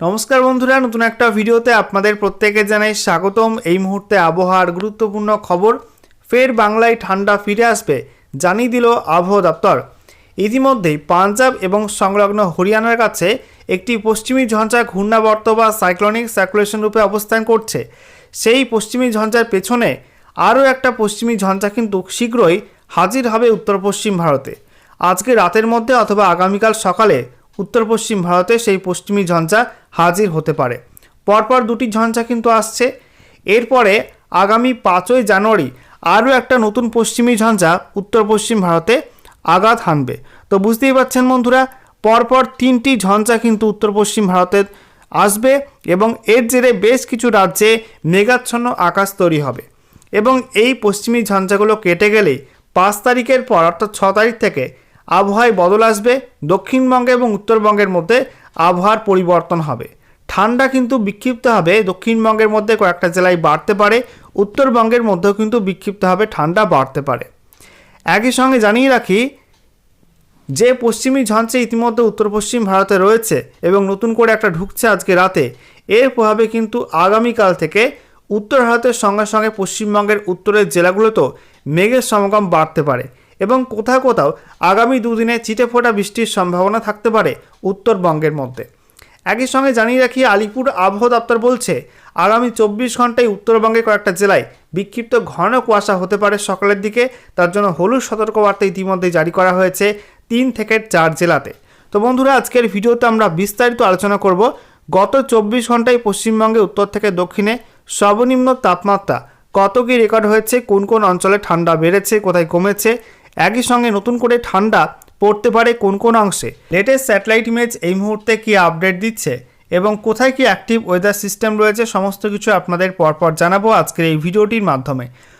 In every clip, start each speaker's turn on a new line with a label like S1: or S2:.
S1: নমস্কার বন্ধুরা, নতুন একটা ভিডিওতে আপনাদের প্রত্যেকে জানাই স্বাগতম। এই মুহূর্তে আবহাওয়ার গুরুত্বপূর্ণ খবর, ফের বাংলায় ঠান্ডা ফিরে আসবে, জানিয়ে দিল আবহাওয়া দপ্তর। ইতিমধ্যেই পাঞ্জাব এবং সংলগ্ন হরিয়ানার কাছে একটি পশ্চিমী ঝঞ্ঝা ঘূর্ণাবর্ত বা সাইক্লোনিক সার্কুলেশন রূপে অবস্থান করছে। সেই পশ্চিমী ঝঞ্ঝার পেছনে আরও একটা পশ্চিমী ঝঞ্ঝা কিন্তু শীঘ্রই হাজির হবে উত্তর পশ্চিম ভারতে। আজকে রাতের মধ্যে অথবা আগামীকাল সকালে উত্তর পশ্চিম ভারতে সেই পশ্চিমী ঝঞ্ঝা হাজির হতে পারে। পরপর দুটি ঝঞ্ঝা কিন্তু আসছে। এরপরে আগামী পাঁচই জানুয়ারি আরও একটা নতুন পশ্চিমী ঝঞ্ঝা উত্তর পশ্চিম ভারতে আঘাত হানবে। তো বুঝতেই পারছেন বন্ধুরা, পরপর তিনটি ঝঞ্ঝা কিন্তু উত্তর পশ্চিম ভারতে আসবে এবং এর জেরে বেশ কিছু রাজ্যে মেঘাচ্ছন্ন আকাশ তৈরি হবে। এবং এই পশ্চিমী ঝঞ্ঝাগুলো কেটে গেলেই পাঁচ তারিখের পর, অর্থাৎ ছ তারিখ থেকে আবহাওয়ায় বদল আসবে, দক্ষিণবঙ্গে এবং উত্তরবঙ্গের মধ্যে আবহাওয়ার পরিবর্তন হবে। ঠান্ডা কিন্তু বিক্ষিপ্ত হবে, দক্ষিণবঙ্গের মধ্যে কয়েকটা জেলায় বাড়তে পারে, উত্তরবঙ্গের মধ্যেও কিন্তু বিক্ষিপ্ত হবে, ঠান্ডা বাড়তে পারে। একই সঙ্গে জানিয়ে রাখি, যে পশ্চিমী ঝঞ্ঝে ইতিমধ্যে উত্তর পশ্চিম ভারতে রয়েছে এবং নতুন করে একটা ঢুকছে আজকে রাতে, এর প্রভাবে কিন্তু আগামীকাল থেকে উত্তর ভারতের সঙ্গে সঙ্গে পশ্চিমবঙ্গের উত্তরের জেলাগুলোতেও মেঘের সমাগম বাড়তে পারে। এবং কোথাও কোথাও আগামী দুদিনে চিটে ফোটা বৃষ্টির সম্ভাবনা থাকতে পারে উত্তরবঙ্গের মধ্যে। একই সঙ্গে জানিয়ে রাখি, আলিপুর আবহাওয়া দপ্তর বলছে, আগামী চব্বিশ ঘন্টায় উত্তরবঙ্গের কয়েকটা জেলায় বিক্ষিপ্ত ঘন কুয়াশা হতে পারে সকালের দিকে। তার জন্য হলুদ সতর্কবার্তা ইতিমধ্যে জারি করা হয়েছে তিন থেকে চার জেলাতে। তো বন্ধুরা, আজকের ভিডিওতে আমরা বিস্তারিত আলোচনা করব। গত চব্বিশ ঘন্টায় পশ্চিমবঙ্গে, উত্তর থেকে দক্ষিণে সর্বনিম্ন তাপমাত্রা কত কী রেকর্ড হয়েছে? কোন কোন অঞ্চলে ঠান্ডা বেড়েছে? কোথায় কমেছে? একই সঙ্গে নতুন করে ঠান্ডা পড়তে পারে কোন কোন অংশে। লেটেস্ট স্যাটেলাইট ইমেজ এই মুহূর্তে কি আপডেট দিচ্ছে এবং কোথায় কি অ্যাক্টিভ ওয়েদার সিস্টেম রয়েছে, সমস্ত কিছু আপনাদের পরপর জানাব আজকের এই ভিডিওটির মাধ্যমে।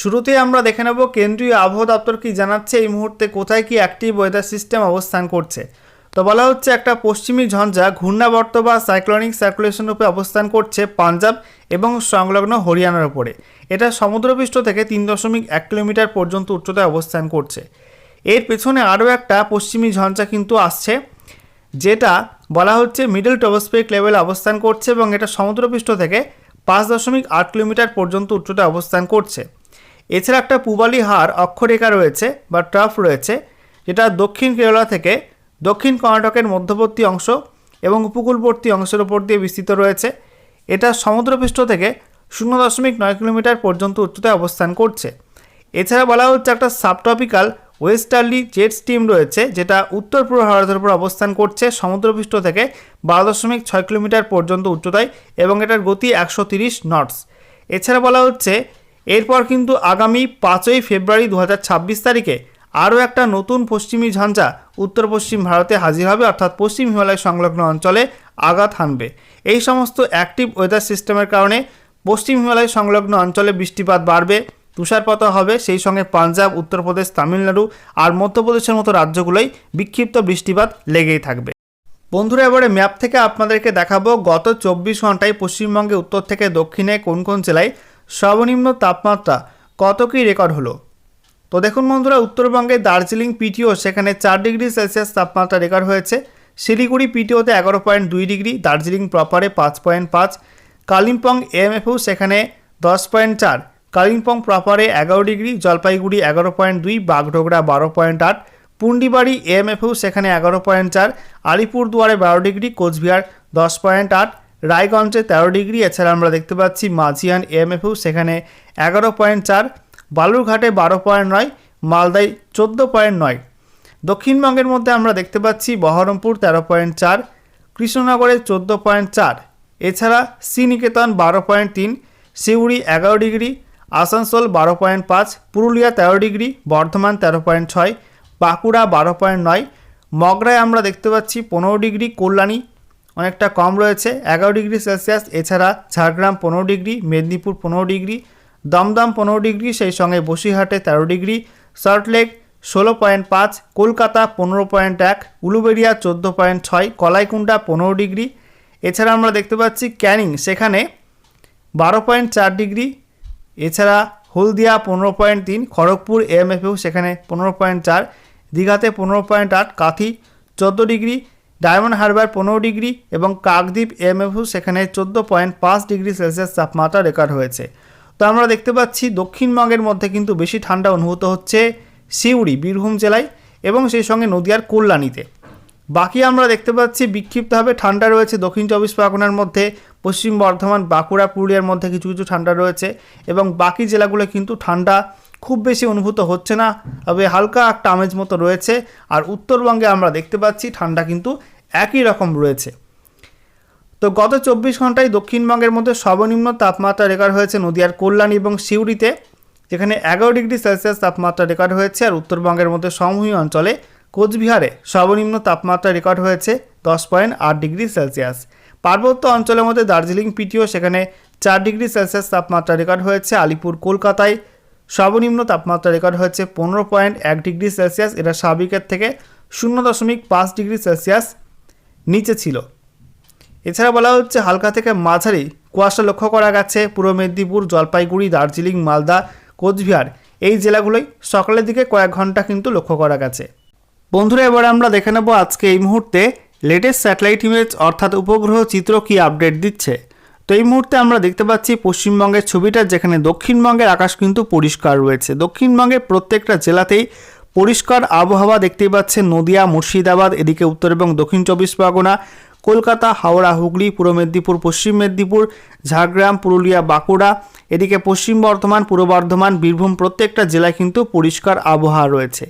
S1: শুরুতে আমরা দেখে নেব কেন্দ্রীয় আবহাওয়া দপ্তর কি জানাচ্ছে এই মুহূর্তে কোথায় কি অ্যাক্টিভ ওয়েদার সিস্টেম অবস্থান করছে। তো বলা হচ্ছে একটা পশ্চিমী ঝঞ্ঝা ঘূর্ণাবর্ত বা সাইক্লোনিক সার্কুলেশন রূপে অবস্থান করছে পাঞ্জাব এবং সংলগ্ন হরিয়ানার উপরে। এটা সমুদ্রপৃষ্ঠ থেকে তিন দশমিক এক কিলোমিটার পর্যন্ত উচ্চতায় অবস্থান করছে। এর পেছনে আরও একটা পশ্চিমী ঝঞ্ঝা কিন্তু আসছে, যেটা বলা হচ্ছে মিডল টবস্পেক লেভেলে অবস্থান করছে এবং এটা সমুদ্রপৃষ্ঠ থেকে পাঁচ দশমিক আট কিলোমিটার পর্যন্ত উচ্চতায় অবস্থান করছে। এছাড়া একটা পূবালি হার অক্ষরেখা রয়েছে বা ট্রাফ রয়েছে, যেটা দক্ষিণ কেরালা থেকে দক্ষিণ কর্ণাটকের মধ্যবর্তী অংশ এবং উপকূলবর্তী অংশের ওপর দিয়ে বিস্তৃত রয়েছে। এটা সমুদ্রপৃষ্ঠ থেকে শূন্য দশমিক নয় কিলোমিটার পর্যন্ত উচ্চতায় অবস্থান করছে। এছাড়া বলা হচ্ছে একটা সাবটপিক্যাল ওয়েস্টার্লি জেট স্টিম রয়েছে, যেটা উত্তর পূর্ব ভারতের উপর অবস্থান করছে সমুদ্রপৃষ্ঠ থেকে বারো দশমিক ছয় কিলোমিটার পর্যন্ত উচ্চতায় এবং এটার গতি একশো তিরিশ নটস। এছাড়া বলা হচ্ছে এরপর কিন্তু আগামী পাঁচই ফেব্রুয়ারি দু হাজার ছাব্বিশ তারিখে আরও একটা নতুন পশ্চিমী ঝঞ্ঝা উত্তর পশ্চিম ভারতে হাজির হবে, অর্থাৎ পশ্চিম হিমালয় সংলগ্ন অঞ্চলে আঘাত হানবে। এই সমস্ত অ্যাক্টিভ ওয়েদার সিস্টেমের কারণে পশ্চিম হিমালয় সংলগ্ন অঞ্চলে বৃষ্টিপাত বাড়বে তুষারপাত হবে, সেই সঙ্গে পাঞ্জাব, উত্তরপ্রদেশ, তামিলনাড়ু আর মধ্যপ্রদেশের মতো রাজ্যগুলোই বিক্ষিপ্ত বৃষ্টিপাত লেগেই থাকবে। বন্ধুরা, এবারে ম্যাপ থেকে আপনাদেরকে দেখাবো গত চব্বিশ ঘন্টায় পশ্চিমবঙ্গে উত্তর থেকে দক্ষিণে কোন কোন জেলায় সর্বনিম্ন তাপমাত্রা কত কী রেকর্ড হলো? তো দেখুন বন্ধুরা, উত্তরবঙ্গে দার্জিলিং পিটিও সেখানে চার ডিগ্রি সেলসিয়াস তাপমাত্রা রেকর্ড হয়েছে। শিলিগুড়ি পিটিওতে এগারো পয়েন্ট দুই ডিগ্রি, দার্জিলিং প্রপারে পাঁচ পয়েন্ট পাঁচ, কালিম্পং এমএফও সেখানে দশ পয়েন্ট চার, কালিম্পং প্রপারে এগারো ডিগ্রি, জলপাইগুড়ি এগারো পয়েন্ট দুই, বাগডোগরা বারো পয়েন্ট আট, পুন্ডিবাড়ি এমএফও সেখানে এগারো পয়েন্ট চার, আলিপুরদুয়ারে বারো ডিগ্রি, কোচবিহার দশ পয়েন্ট আট রায়গঞ্জে তেরো ডিগ্রি, এছাড়া আমরা দেখতে পাচ্ছি মাঝিয়ান এমএফও, সেখানে এগারো পয়েন্ট চার, বালুরঘাটে বারো পয়েন্ট নয়, মালদায় চোদ্দ পয়েন্ট নয়। দক্ষিণবঙ্গের মধ্যে আমরা দেখতে পাচ্ছি বহরমপুর তেরো পয়েন্ট চার, কৃষ্ণনগরে চোদ্দ পয়েন্ট চার, এছাড়া শ্রীনিকেতন বারো পয়েন্ট তিন, সিউড়ি এগারো ডিগ্রি, আসানসোল বারো পয়েন্ট পাঁচ, পুরুলিয়া তেরো ডিগ্রি, বর্ধমান তেরো পয়েন্ট ছয়, বাঁকুড়া বারো পয়েন্ট নয়, মগরায় আমরা দেখতে পাচ্ছি পনেরো ডিগ্রি, কল্যাণী অনেকটা কম রয়েছে, এগারো ডিগ্রি সেলসিয়াস, এছাড়া ঝাড়গ্রাম পনেরো ডিগ্রি, মেদিনীপুর পনেরো ডিগ্রি, দমদম পনেরো ডিগ্রি, সেই সঙ্গে বসিরহাটে তেরো ডিগ্রি, সল্টলেক ষোলো পয়েন্ট পাঁচ, কলকাতা পনেরো পয়েন্ট এক, উলুবেড়িয়া চোদ্দ পয়েন্ট ছয়, কলাইকুণ্ডা পনেরো ডিগ্রি। এছাড়া আমরা দেখতে পাচ্ছি ক্যানিং, সেখানে বারো পয়েন্ট চার ডিগ্রি, এছাড়া হলদিয়া পনেরো পয়েন্ট তিন, খড়গপুর এএমএফেও সেখানে পনেরো পয়েন্ট চার, দীঘাতে পনেরো পয়েন্ট আট, কাঁথি চোদ্দ ডিগ্রি ডায়মন্ড হারবার পনেরো ডিগ্রি এবং কাকদ্বীপ এএমএফেও সেখানে চোদ্দ পয়েন্ট পাঁচ ডিগ্রি সেলসিয়াস তাপমাত্রা রেকর্ড হয়েছে। তো আমরা দেখতে পাচ্ছি দক্ষিণবঙ্গের মধ্যে কিন্তু বেশি ঠান্ডা অনুভূত হচ্ছে সিউড়ি, বীরভূম জেলায় এবং সেই সঙ্গে নদিয়ার কল্যাণীতে। বাকি আমরা দেখতে পাচ্ছি বিক্ষিপ্তভাবে ঠান্ডা রয়েছে দক্ষিণ চব্বিশ পরগনার মধ্যে, পশ্চিম বর্ধমান, বাঁকুড়া, পুরুলিয়ার মধ্যে কিছু কিছু ঠান্ডা রয়েছে এবং বাকি জেলাগুলো কিন্তু ঠান্ডা খুব বেশি অনুভূত হচ্ছে না, তবে হালকা একটা আমেজ মতো রয়েছে আর উত্তরবঙ্গে আমরা দেখতে পাচ্ছি ঠান্ডা কিন্তু একই রকম রয়েছে। তো গত চব্বিশ ঘন্টায় দক্ষিণবঙ্গের মধ্যে সর্বনিম্ন তাপমাত্রা রেকর্ড হয়েছে নদিয়ার কল্যাণী এবং সিউড়িতে, যেখানে এগারো ডিগ্রি সেলসিয়াস তাপমাত্রা রেকর্ড হয়েছে আর উত্তরবঙ্গের মধ্যে সমভূমি অঞ্চলে কোচবিহারে সর্বনিম্ন তাপমাত্রা রেকর্ড হয়েছে দশ পয়েন্ট আট ডিগ্রি সেলসিয়াস। পার্বত্য অঞ্চলের মধ্যে দার্জিলিং, পিটিও, সেখানে চার ডিগ্রি সেলসিয়াস তাপমাত্রা রেকর্ড হয়েছে। আলিপুর, কলকাতায় সর্বনিম্ন তাপমাত্রা রেকর্ড হয়েছে পনেরো পয়েন্ট এক ডিগ্রি সেলসিয়াস। এটা স্বাভাবিকের থেকে শূন্য দশমিক পাঁচ ডিগ্রি সেলসিয়াস নিচে ছিল। এছাড়া বলা হচ্ছে হালকা থেকে মাঝারি কুয়াশা লক্ষ্য করা গেছে। পূর্ব মেদিনীপুর, জলপাইগুড়ি, দার্জিলিং, মালদা, কোচবিহার এই জেলাগুলোই সকালের দিকে কয়েক ঘণ্টা কিন্তু লক্ষ্য করা গেছে। বন্ধুরা, এবার আমরা দেখে নেব আজকে এই মুহূর্তে লেটেস্ট স্যাটেলাইট ইমেজ অর্থাৎ উপগ্রহ চিত্র কি আপডেট দিচ্ছে। তো এই মুহূর্তে আমরা দেখতে পাচ্ছি পশ্চিমবঙ্গের ছবিটা, যেখানে দক্ষিণবঙ্গের আকাশ কিন্তু পরিষ্কার রয়েছে। দক্ষিণবঙ্গের প্রত্যেকটা জেলাতেই পরিষ্কার আবহাওয়া দেখতেই পাচ্ছে নদিয়া, মুর্শিদাবাদ, এদিকে উত্তর এবং দক্ষিণ চব্বিশ পরগনা, কলকাতা, হাওড়া, হুগলি, পূর্ব মেদিনীপুর, পশ্চিম মেদিনীপুর, ঝাড়গ্রাম, পুরুলিয়া, বাঁকুড়া, এদিকে পশ্চিম বর্ধমান, পূর্ব বর্ধমান, বীরভূম প্রত্যেকটা জেলায় কিন্তু পরিষ্কার আবহাওয়া রয়েছে।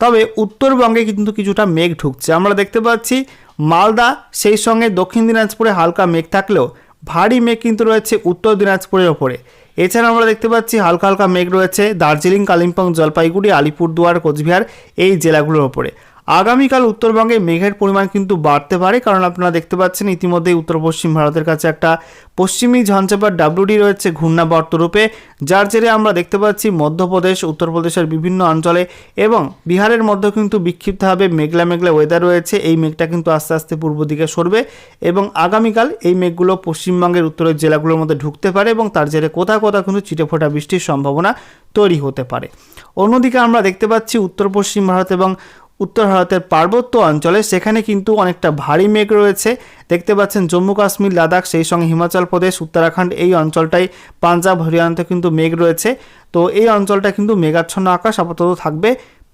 S1: তবে উত্তরবঙ্গে কিন্তু কিছুটা মেঘ ঢুকছে। আমরা দেখতে পাচ্ছি মালদা, সেই সঙ্গে দক্ষিণ দিনাজপুরে হালকা মেঘ থাকলেও ভারী মেঘ কিন্তু রয়েছে উত্তর দিনাজপুরের ওপরে। এছাড়া আমরা দেখতে পাচ্ছি হালকা হালকা মেঘ রয়েছে দার্জিলিং, কালিম্পং, জলপাইগুড়ি, আলিপুরদুয়ার, কোচবিহার এই জেলাগুলোর ওপরে। আগামীকাল উত্তরবঙ্গে মেঘের পরিমাণ কিন্তু বাড়তে পারে, কারণ আপনারা দেখতে পাচ্ছেন ইতিমধ্যেই উত্তর পশ্চিম ভারতের কাছে একটা পশ্চিমী ঝঞ্ঝাপার ডাব্লুডি রয়েছে ঘূর্ণাবর্ত রূপে, যার জেরে আমরা দেখতে পাচ্ছি মধ্যপ্রদেশ, উত্তরপ্রদেশের বিভিন্ন অঞ্চলে এবং বিহারের মধ্যে কিন্তু বিক্ষিপ্তভাবে মেঘলা মেঘলা ওয়েদার রয়েছে। এই মেঘটা কিন্তু আস্তে আস্তে পূর্ব দিকে সরবে এবং আগামীকাল এই মেঘগুলো পশ্চিমবঙ্গের উত্তরের জেলাগুলোর মধ্যে ঢুকতে পারে এবং তার জেরে কোথাও কোথাও কিন্তু ছিটেফোঁটা বৃষ্টির সম্ভাবনা তৈরি হতে পারে। অন্যদিকে আমরা দেখতে পাচ্ছি উত্তর পশ্চিম ভারত এবং উত্তর ভারতের পার্বত্য অঞ্চলে সেখানে কিন্তু অনেকটা ভারী মেঘ রয়েছে। দেখতে পাচ্ছেন জম্মু কাশ্মীর, লাদাখ, সেই সঙ্গে হিমাচল প্রদেশ, উত্তরাখণ্ড এই অঞ্চলটাই পাঞ্জাব হরিয়ানাতে কিন্তু মেঘ রয়েছে। তো এই অঞ্চলটা কিন্তু মেঘাচ্ছন্ন আকাশ আপাতত থাকবে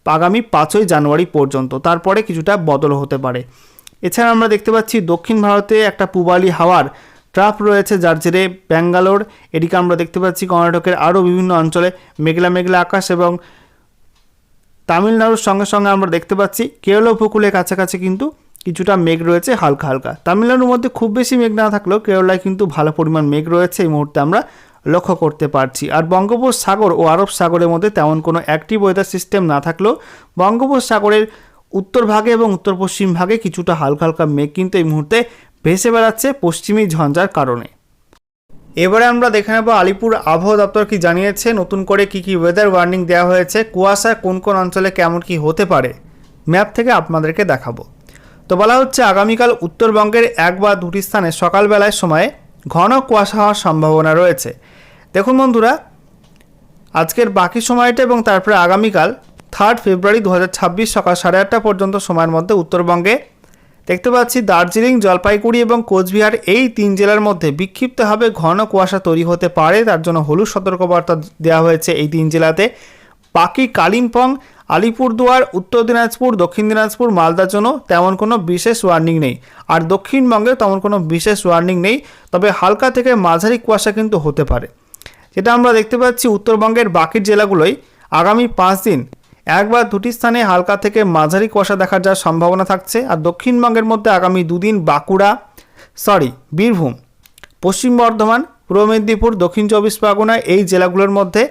S1: আগামী পাঁচই জানুয়ারি পর্যন্ত। তারপরে কিছুটা বদল হতে পারে। এছাড়া আমরা দেখতে পাচ্ছি দক্ষিণ ভারতে একটা পূবালি হাওয়ার ট্রাফ রয়েছে, যার জেরে ব্যাঙ্গালোর, এদিকে আমরা দেখতে পাচ্ছি কর্ণাটকের আরও বিভিন্ন অঞ্চলে মেঘলা মেঘলা আকাশ এবং তামিলনাড়ুর সঙ্গে সঙ্গে আমরা দেখতে পাচ্ছি কেরল উপকূলের কাছাকাছি কিন্তু কিছুটা মেঘ রয়েছে হালকা হালকা। তামিলনাড়ুর মধ্যে খুব বেশি মেঘ না থাকলেও কেরলায় কিন্তু ভালো পরিমাণ মেঘ রয়েছে এই মুহূর্তে আমরা লক্ষ্য করতে পারছি। আর বঙ্গোপসাগর ও আরব সাগরের মধ্যে তেমন কোনো অ্যাক্টিভ ওয়েদার সিস্টেম না থাকলেও বঙ্গোপসাগরের উত্তর ভাগে এবং উত্তর পশ্চিম ভাগে কিছুটা হালকা হালকা মেঘ কিন্তু এই মুহূর্তে ভেসে বেড়াচ্ছে পশ্চিমী ঝঞ্ঝার কারণে। এবারে আমরা দেখে নেব আলিপুর আবহাওয়া দপ্তর কি জানিয়েছে, নতুন করে কি কি ওয়েদার ওয়ার্নিং দেওয়া হয়েছে, কুয়াশা কোন কোন অঞ্চলে কেমন কি হতে পারে ম্যাপ থেকে আপনাদেরকে দেখাবো। তো বলা হচ্ছে আগামীকাল উত্তরবঙ্গের এক বা দুটি স্থানে সকালবেলায় সময়ে ঘন কুয়াশা হওয়ার সম্ভাবনা রয়েছে। দেখুন বন্ধুরা, আজকের বাকি সময়টা এবং তারপরে আগামীকাল থার্ড ফেব্রুয়ারি দু হাজার ছাব্বিশ সকাল সাড়ে আটটা পর্যন্ত সময়ের মধ্যে উত্তরবঙ্গে দেখতে পাচ্ছি দার্জিলিং, জলপাইগুড়ি এবং কোচবিহার এই তিন জেলার মধ্যে বিক্ষিপ্তভাবে ঘন কুয়াশা তৈরি হতে পারে। তার জন্য হলুদ সতর্কবার্তা দেওয়া হয়েছে এই তিন জেলাতে। বাকি কালিম্পং, আলিপুরদুয়ার, উত্তর দিনাজপুর, দক্ষিণ দিনাজপুর, মালদার জন্য তেমন কোনো বিশেষ ওয়ার্নিং নেই। আর দক্ষিণবঙ্গে তেমন কোনো বিশেষ ওয়ার্নিং নেই, তবে হালকা থেকে মাঝারি কুয়াশা কিন্তু হতে পারে। যেটা আমরা দেখতে পাচ্ছি উত্তরবঙ্গের বাকি জেলাগুলোই আগামী পাঁচ দিন এক বা দুটি স্থানে হালকা থেকে মাঝারি কুয়াশা দেখা যাওয়ার সম্ভাবনা থাকছে, আর দক্ষিণবঙ্গের মধ্যে আগামী দুদিন বাঁকুড়া সরি বীরভূম, পশ্চিম বর্ধমান, পূর্ব মেদিনীপুর, দক্ষিণ চব্বিশ পরগনা এই জেলাগুলোর মধ্যে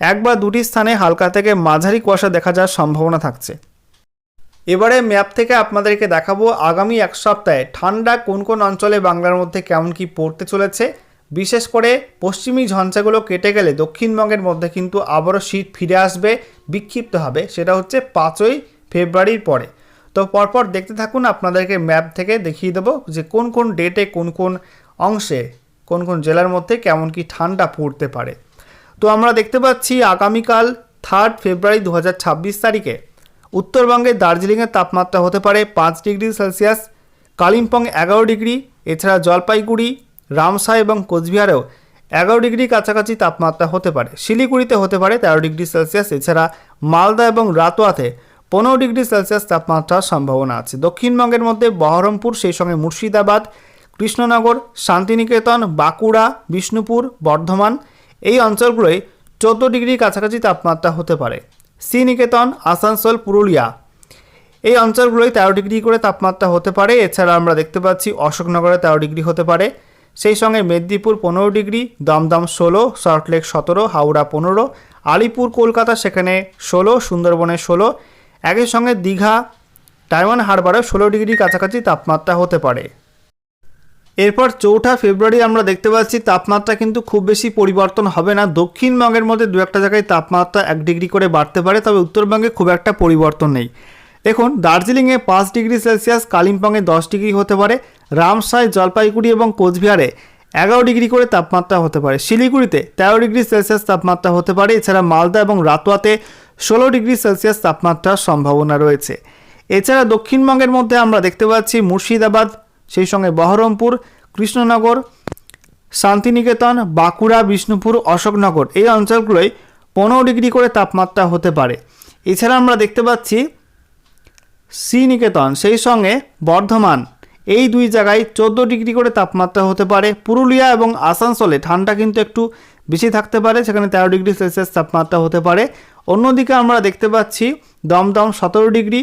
S1: এক বা দুটি স্থানে হালকা থেকে মাঝারি কুয়াশা দেখা যাওয়ার সম্ভাবনা থাকছে। এবারে ম্যাপ থেকে আপনাদেরকে দেখাবো আগামী এক সপ্তাহে ঠান্ডা কোন কোন অঞ্চলে বাংলার মধ্যে কেমন কি পড়তে চলেছে। বিশেষ করে পশ্চিমী ঝঞ্ঝাগুলো কেটে গেলে দক্ষিণবঙ্গের মধ্যে কিন্তু আবারও শীত ফিরে আসবে, বিক্ষিপ্ত হবে। সেটা হচ্ছে পাঁচই ফেব্রুয়ারির পরে। তো পরপর দেখতে থাকুন, আপনাদেরকে ম্যাপ থেকে দেখিয়ে দেবো যে কোন কোন ডেটে কোন কোন অংশে কোন কোন জেলার মধ্যে কেমন কি ঠান্ডা পড়তে পারে। তো আমরা দেখতে পাচ্ছি আগামীকাল থার্ড ফেব্রুয়ারি দু হাজার ছাব্বিশ তারিখে। উত্তরবঙ্গে দার্জিলিংয়ের তাপমাত্রা হতে পারে পাঁচ ডিগ্রি সেলসিয়াস, কালিম্পং এগারো ডিগ্রি, এছাড়া জলপাইগুড়ি রামসা এবং কোচবিহারেও এগারো ডিগ্রি কাছাকাছি তাপমাত্রা হতে পারে। শিলিগুড়িতে হতে পারে তেরো ডিগ্রি সেলসিয়াস। এছাড়া মালদা এবং রাতোয়াতে পনেরো ডিগ্রি সেলসিয়াস তাপমাত্রার সম্ভাবনা আছে। দক্ষিণবঙ্গের মধ্যে বহরমপুর, সেই সঙ্গে মুর্শিদাবাদ, কৃষ্ণনগর, শান্তিনিকেতন, বাঁকুড়া, বিষ্ণুপুর, বর্ধমান এই অঞ্চলগুলোয় চোদ্দ ডিগ্রি কাছাকাছি তাপমাত্রা হতে পারে। শ্রীনিকেতন, আসানসোল, পুরুলিয়া এই অঞ্চলগুলোয় তেরো ডিগ্রি করে তাপমাত্রা হতে পারে। এছাড়া আমরা দেখতে পাচ্ছি অশোকনগরে তেরো ডিগ্রি হতে পারে। সেই সঙ্গে মেদিনীপুর পনেরো ডিগ্রি, দমদম ষোলো সল্টলেক সতেরো, হাওড়া পনেরো, আলিপুর, কলকাতা সেখানে ষোলো, সুন্দরবনে ষোলো। একই সঙ্গে দীঘা, ডায়মন্ড হারবারে ষোলো ডিগ্রি কাছাকাছি তাপমাত্রা হতে পারে। এরপর চৌঠা ফেব্রুয়ারি আমরা দেখতে পাচ্ছি তাপমাত্রা কিন্তু খুব বেশি পরিবর্তন হবে না। দক্ষিণবঙ্গের মধ্যে দু একটা জায়গায় তাপমাত্রা এক ডিগ্রি করে বাড়তে পারে, তবে উত্তরবঙ্গে খুব একটা পরিবর্তন নেই। দেখুন, দার্জিলিংয়ে পাঁচ ডিগ্রি সেলসিয়াস, কালিম্পংয়ে দশ ডিগ্রি হতে পারে রামসাই, জলপাইগুড়ি এবং কোচবিহারে এগারো ডিগ্রি করে তাপমাত্রা হতে পারে। শিলিগুড়িতে তেরো ডিগ্রি সেলসিয়াস তাপমাত্রা হতে পারে। এছাড়া মালদা এবং রাতোয়াতে ষোলো ডিগ্রি সেলসিয়াস তাপমাত্রার সম্ভাবনা রয়েছে। এছাড়া দক্ষিণবঙ্গের মধ্যে আমরা দেখতে পাচ্ছি মুর্শিদাবাদ, সেই সঙ্গে বহরমপুর, কৃষ্ণনগর, শান্তিনিকেতন, বাঁকুড়া, বিষ্ণুপুর, অশোকনগর এই অঞ্চলগুলোয় পনেরো ডিগ্রি করে তাপমাত্রা হতে পারে। এছাড়া আমরা দেখতে পাচ্ছি শ্রীনিকেতন, সেই সঙ্গে বর্ধমান এই দুই জায়গায় চোদ্দ ডিগ্রি করে তাপমাত্রা হতে পারে। পুরুলিয়া এবং আসানসোলে ঠান্ডা কিন্তু একটু বেশি থাকতে পারে, সেখানে তেরো ডিগ্রি সেলসিয়াস তাপমাত্রা হতে পারে। অন্যদিকে আমরা দেখতে পাচ্ছি দমদম সতেরো ডিগ্রি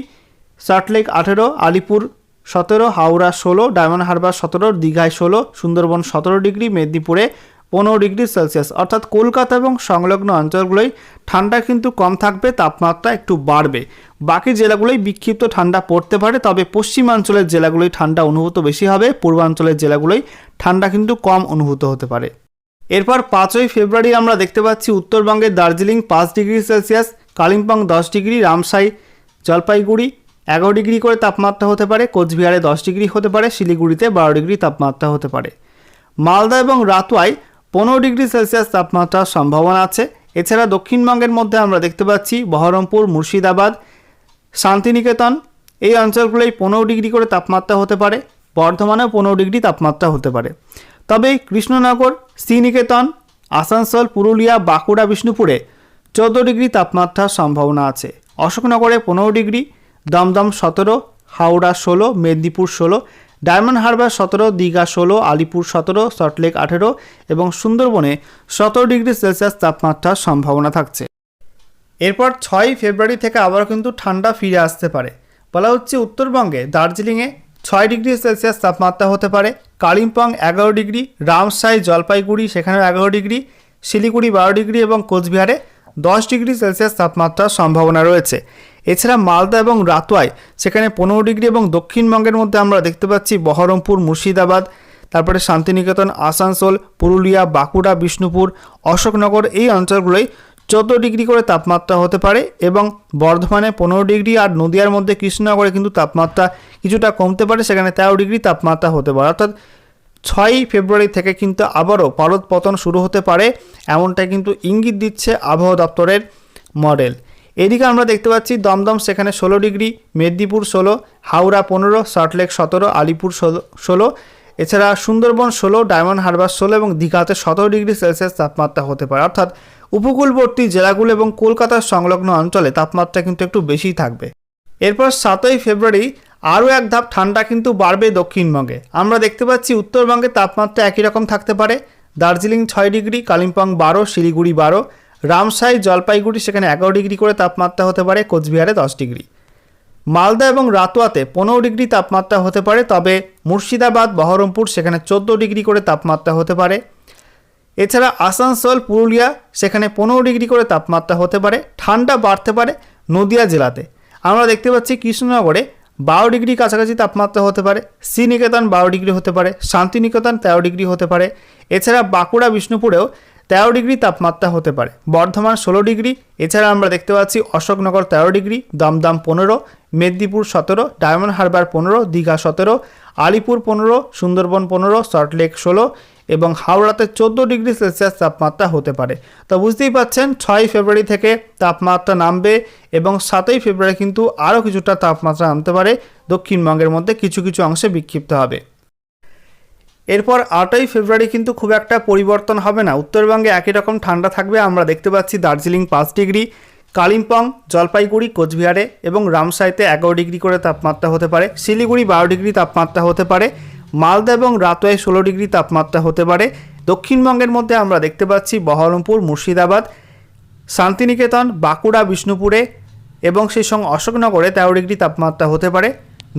S1: সল্টলেক আঠেরো, আলিপুর সতেরো, হাওড়া ষোলো, ডায়মন্ড হারবার সতেরো, দীঘায় ষোলো, সুন্দরবন সতেরো ডিগ্রি, মেদিনীপুরে পনেরো ডিগ্রি সেলসিয়াস। অর্থাৎ কলকাতা এবং সংলগ্ন অঞ্চলগুলোই ঠান্ডা কিন্তু কম থাকবে, তাপমাত্রা একটু বাড়বে। বাকি জেলাগুলোই বিক্ষিপ্ত ঠান্ডা পড়তে পারে, তবে পশ্চিমাঞ্চলের জেলাগুলোই ঠান্ডা অনুভূত বেশি হবে, পূর্বাঞ্চলের জেলাগুলোই ঠান্ডা কিন্তু কম অনুভূত হতে পারে। এরপর পাঁচই ফেব্রুয়ারি আমরা দেখতে পাচ্ছি উত্তরবঙ্গের দার্জিলিং পাঁচ ডিগ্রি সেলসিয়াস, কালিম্পং দশ ডিগ্রি, রামসাই, জলপাইগুড়ি এগারো ডিগ্রি করে তাপমাত্রা হতে পারে, কোচবিহারে দশ ডিগ্রি হতে পারে, শিলিগুড়িতে বারো ডিগ্রি তাপমাত্রা হতে পারে। মালদা এবং রাতোয়ায় পনেরো ডিগ্রি সেলসিয়াস তাপমাত্রার সম্ভাবনা আছে। এছাড়া দক্ষিণবঙ্গের মধ্যে আমরা দেখতে পাচ্ছি বহরমপুর, মুর্শিদাবাদ, শান্তিনিকেতন। এই অঞ্চলগুলোই পনেরো ডিগ্রি করে তাপমাত্রা হতে পারে, বর্ধমানেও পনেরো ডিগ্রি তাপমাত্রা হতে পারে। তবে কৃষ্ণনগর, শ্রীনিকেতন, আসানসোল, পুরুলিয়া, বাঁকুড়া, বিষ্ণুপুরে চোদ্দ ডিগ্রি তাপমাত্রার সম্ভাবনা আছে। অশোকনগরে পনেরো ডিগ্রি, দমদম সতেরো, হাওড়া ষোলো, মেদিনীপুর ষোলো ডায়মন্ড হারবার সতেরো, দীঘা ষোলো, আলিপুর সতেরো সল্টলেক আঠেরো এবং সুন্দরবনে সতেরো ডিগ্রি সেলসিয়াস তাপমাত্রার সম্ভাবনা থাকছে। এরপর ছয়ই ফেব্রুয়ারি থেকে আবারও কিন্তু ঠান্ডা ফিরে আসতে পারে। বলা হচ্ছে উত্তরবঙ্গে দার্জিলিংয়ে ছয় ডিগ্রি সেলসিয়াস তাপমাত্রা হতে পারে, কালিম্পং এগারো ডিগ্রি, রামসাই, জলপাইগুড়ি সেখানেও এগারো ডিগ্রি, শিলিগুড়ি বারো ডিগ্রি এবং কোচবিহারে দশ ডিগ্রি সেলসিয়াস তাপমাত্রার সম্ভাবনা রয়েছে। এছাড়া মালদা এবং রাতোয়ায়, সেখানে পনেরো ডিগ্রি এবং দক্ষিণবঙ্গের মধ্যে আমরা দেখতে পাচ্ছি বহরমপুর, মুর্শিদাবাদ, তারপরে শান্তিনিকেতন, আসানসোল, পুরুলিয়া, বাঁকুড়া, বিষ্ণুপুর, অশোকনগর এই অঞ্চলগুলোই চোদ্দ ডিগ্রি করে তাপমাত্রা হতে পারে এবং বর্ধমানে পনেরো ডিগ্রি আর নদিয়ার মধ্যে কৃষ্ণনগরে কিন্তু তাপমাত্রা কিছুটা কমতে পারে, সেখানে তেরো ডিগ্রি তাপমাত্রা হতে পারে। অর্থাৎ ছয়ই ফেব্রুয়ারি থেকে কিন্তু আবারও পারদ পতন শুরু হতে পারে, এমনটাই কিন্তু ইঙ্গিত দিচ্ছে আবহাওয়া দপ্তরের মডেল। এদিকে আমরা দেখতে পাচ্ছি দমদম, সেখানে ষোলো ডিগ্রি, মেদিনীপুর ষোলো, হাওড়া পনেরো সল্টলেক সতেরো, আলিপুর ষোলো ষোলো। এছাড়া সুন্দরবন ষোলো, ডায়মন্ড হারবার ষোলো এবং দীঘাতে সতেরো ডিগ্রি সেলসিয়াস তাপমাত্রা হতে পারে। অর্থাৎ উপকূলবর্তী জেলাগুলো এবং কলকাতার সংলগ্ন অঞ্চলে তাপমাত্রা কিন্তু একটু বেশিই থাকবে। এরপর সাতই ফেব্রুয়ারি আরও এক ধাপ ঠান্ডা কিন্তু বাড়বে দক্ষিণবঙ্গে। আমরা দেখতে পাচ্ছি উত্তরবঙ্গে তাপমাত্রা একই রকম থাকতে পারে। দার্জিলিং ছয় ডিগ্রি, কালিম্পং বারো, শিলিগুড়ি বারো রামসাই জলপাইগুড়ি সেখানে এগারো ডিগ্রি করে তাপমাত্রা হতে পারে, কোচবিহারে দশ ডিগ্রি। মালদা এবং রাতোয়াতে পনেরো ডিগ্রি তাপমাত্রা হতে পারে, তবে মুর্শিদাবাদ, বহরমপুর সেখানে চোদ্দ ডিগ্রি করে তাপমাত্রা হতে পারে। এছাড়া আসানসোল, পুরুলিয়া সেখানে পনেরো ডিগ্রি করে তাপমাত্রা হতে পারে, ঠান্ডা বাড়তে পারে নদিয়া জেলাতে। আমরা দেখতে পাচ্ছি কৃষ্ণনগরে বারো ডিগ্রি কাছাকাছি তাপমাত্রা হতে পারে, শ্রীনিকেতন বারো ডিগ্রি হতে পারে, শান্তিনিকেতন তেরো ডিগ্রি হতে পারে। এছাড়া বাঁকুড়া, বিষ্ণুপুরেও তেরো ডিগ্রি তাপমাত্রা হতে পারে। বর্ধমান ষোলো ডিগ্রি, এছাড়া আমরা দেখতে পাচ্ছি অশোকনগর তেরো ডিগ্রি, দমদম পনেরো, মেদিনীপুর সতেরো, ডায়মন্ড হারবার পনেরো, দীঘা সতেরো, আলিপুর পনেরো, সুন্দরবন পনেরো সল্টলেক ষোলো এবং হাওড়াতে চোদ্দ ডিগ্রি সেলসিয়াস তাপমাত্রা হতে পারে। তো বুঝতেই পাচ্ছেন, ছয় ফেব্রুয়ারি থেকে তাপমাত্রা নামবে এবং সাতই ফেব্রুয়ারি কিন্তু আরও কিছুটা তাপমাত্রা নামতে পারে। দক্ষিণবঙ্গের মধ্যে কিছু কিছু অংশে বিক্ষিপ্ত হবে। এরপর আটই ফেব্রুয়ারি কিন্তু খুব একটা পরিবর্তন হবে না। উত্তরবঙ্গে একই রকম ঠান্ডা থাকবে। আমরা দেখতে পাচ্ছি দার্জিলিং পাঁচ ডিগ্রি, কালিম্পং, জলপাইগুড়ি, কোচবিহারে এবং রামসাইতে এগারো ডিগ্রি করে তাপমাত্রা হতে পারে। শিলিগুড়ি বারো ডিগ্রি তাপমাত্রা হতে পারে। মালদা এবং রাতোয়ায় ষোলো ডিগ্রি তাপমাত্রা হতে পারে। দক্ষিণবঙ্গের মধ্যে আমরা দেখতে পাচ্ছি বহরমপুর, মুর্শিদাবাদ, শান্তিনিকেতন, বাঁকুড়া, বিষ্ণুপুরে এবং সেই সঙ্গে অশোকনগরে তেরো ডিগ্রি তাপমাত্রা হতে পারে।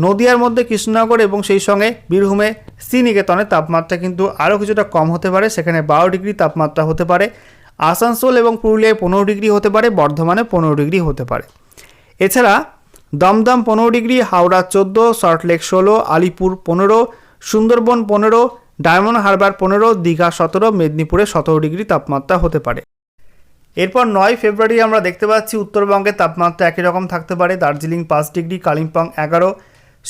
S1: নদিয়ার মধ্যে কৃষ্ণনগর এবং সেই সঙ্গে বীরভূমে শ্রীনিকেতনে তাপমাত্রা কিন্তু আরও কিছুটা কম হতে পারে, সেখানে বারো ডিগ্রি তাপমাত্রা হতে পারে। আসানসোল এবং পুরুলিয়ায় পনেরো ডিগ্রি হতে পারে, বর্ধমানে পনেরো ডিগ্রি হতে পারে। এছাড়া দমদম পনেরো ডিগ্রি, হাওড়া চোদ্দ সল্টলেক ষোলো, আলিপুর পনেরো, সুন্দরবন পনেরো, ডায়মন্ড হারবার পনেরো, দীঘা সতেরো, মেদিনীপুরে সতেরো ডিগ্রি তাপমাত্রা হতে পারে। এরপর নয় ফেব্রুয়ারি আমরা দেখতে পাচ্ছি উত্তরবঙ্গের তাপমাত্রা একই রকম থাকতে পারে, দার্জিলিং পাঁচ ডিগ্রি, কালিম্পং এগারো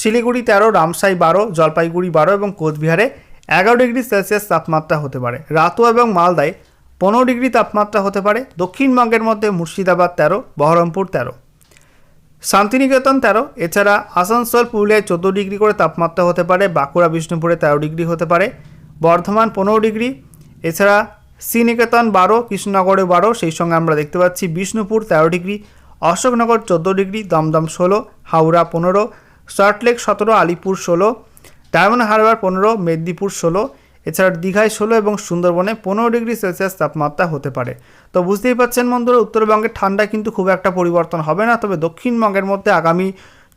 S1: শিলিগুড়ি তেরো, রামসাই বারো, জলপাইগুড়ি বারো এবং কোচবিহারে এগারো ডিগ্রি সেলসিয়াস তাপমাত্রা হতে পারে। রাতুয়া এবং মালদায় পনেরো ডিগ্রি তাপমাত্রা হতে পারে। দক্ষিণবঙ্গের মধ্যে মুর্শিদাবাদ তেরো, বহরমপুর তেরো। শান্তিনিকেতন তেরো, এছাড়া আসানসোল, পুরুলিয়ায় চোদ্দ ডিগ্রি করে তাপমাত্রা হতে পারে। বাঁকুড়া, বিষ্ণুপুরে তেরো ডিগ্রি হতে পারে। বর্ধমান পনেরো ডিগ্রি। এছাড়া শ্রীনিকেতন বারো, কৃষ্ণনগরে বারো, সেই সঙ্গে আমরা দেখতে পাচ্ছি বিষ্ণুপুর তেরো ডিগ্রি, অশোকনগর চোদ্দ ডিগ্রি, দমদম ষোলো, হাওড়া পনেরো সল্টলেক সতেরো, আলিপুর ষোলো ডায়মন্ড হারবার পনেরো মেদিনীপুর ষোলো, এছাড়া দীঘায় ষোলো এবং সুন্দরবনে পনেরো ডিগ্রি সেলসিয়াস তাপমাত্রা হতে পারে। তো বুঝতেই পারছেন বন্ধুরা, উত্তরবঙ্গের ঠান্ডা কিন্তু খুব একটা পরিবর্তন হবে না, তবে দক্ষিণবঙ্গের মধ্যে আগামী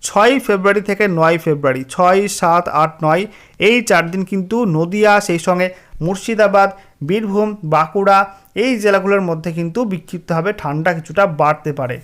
S1: ছয় ফেব্রুয়ারি থেকে নয় ফেব্রুয়ারি, ছয়, সাত, আট, নয়, এই চার দিন কিন্তু নদিয়া, সেই সঙ্গে মুর্শিদাবাদ, বীরভূম, বাঁকুড়া, এই জেলাগুলোর মধ্যে কিন্তু বিক্ষিপ্তভাবে ঠান্ডা কিছুটা বাড়তে পারে।